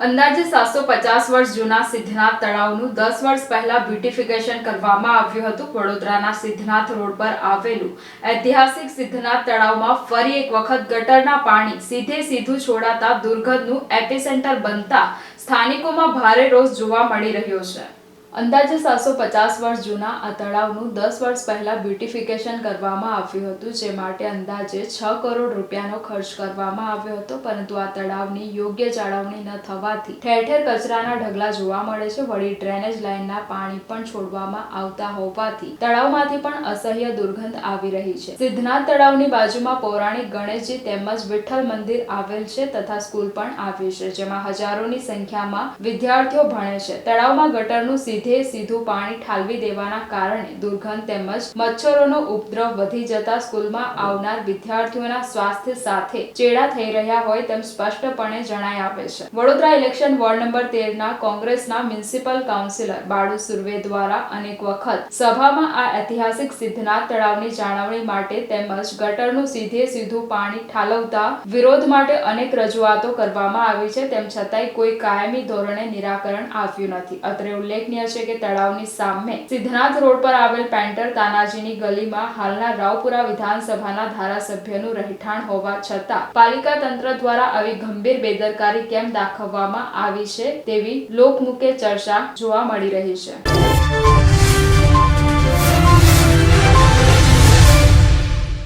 અંદાજે સાતસો પચાસ વર્ષ જૂના સિદ્ધનાથ તળાવનું દસ વર્ષ પહેલા બ્યુટિફિકેશન કરવામાં આવ્યું હતું વડોદરાના સિદ્ધનાથ રોડ પર આવેલું. ઐતિહાસિક સિદ્ધનાથ તળાવમાં ફરી એક વખત ગટરના પાણી સીધે સીધું છોડાતા દુર્ગંધનું એપિસેન્ટર બનતા સ્થાનિકોમાં ભારે રોષ જોવા મળી રહ્યો છે. અંદાજે સાતસો પચાસ વર્ષ જૂના આ તળાવનું દસ વર્ષ પહેલા બ્યુટિફિકેશન કરવામાં આવ્યું હતું, જે માટે અંદાજે છ કરોડ રૂપિયાનો ખર્ચ કરવામાં આવ્યો હતો, પરંતુ આ તળાવની યોગ્ય જાળવણી ન થવાથી ઠેર ઠેર કચરાના ઢગલા જોવા મળે છે. વળી ડ્રેનેજ લાઇનના પાણી પણ છોડવામાં આવતા હોવાથી તળાવમાંથી પણ અસહ્ય દુર્ગંધ આવી રહી છે. સિદ્ધનાથ તળાવની બાજુમાં પૌરાણિક ગણેશજી તેમજ વિઠ્ઠલ મંદિર આવેલ છે તથા સ્કૂલ પણ આવી છે, જેમાં હજારોની સંખ્યામાં વિદ્યાર્થીઓ ભણે છે. તળાવમાં ગટરનું સીધે સીધું પાણી ઠાલવી દેવાના કારણે દુર્ગંધ તેમજ મચ્છરોનો ઉપદ્રવ વધી જતા સ્કૂલમાં આવનાર વિદ્યાર્થીઓના સ્વાસ્થ્ય સાથે ચેડા થઈ રહ્યા હોય તેમ સ્પષ્ટપણે જણાય આવે છે. વડોદરા ઇલેક્શન વોર્ડ નંબર તેરના કોંગ્રેસના મ્યુનિસિપલ કાઉન્સિલર બાળુ સુર્વે દ્વારા અનેક વખત સભામાં આ ઐતિહાસિક સિદ્ધનાથ તળાવની જાળવણી માટે તેમજ ગટરનું સીધે સીધું પાણી ઠાલવતા વિરોધ માટે અનેક રજૂઆતો કરવામાં આવી છે, તેમ છતાંય કોઈ કાયમી ધોરણે નિરાકરણ આવ્યું નથી. અત્રે ઉલ્લેખનીય છે કે તળાવની સામે સિદ્ધનાથ રોડ પર આવેલ પેન્ટર તાનાજીની ગલીમાં હાલના રાવપુરા વિધાનસભાના ધારાસભ્યનું રહેઠાણ હોવા છતાં પાલિકા તંત્ર દ્વારા આવી ગંભીર બેદરકારી કેમ દાખવવામાં આવી છે તેવી લોકમુખે ચર્ચા જોવા મળી રહી છે.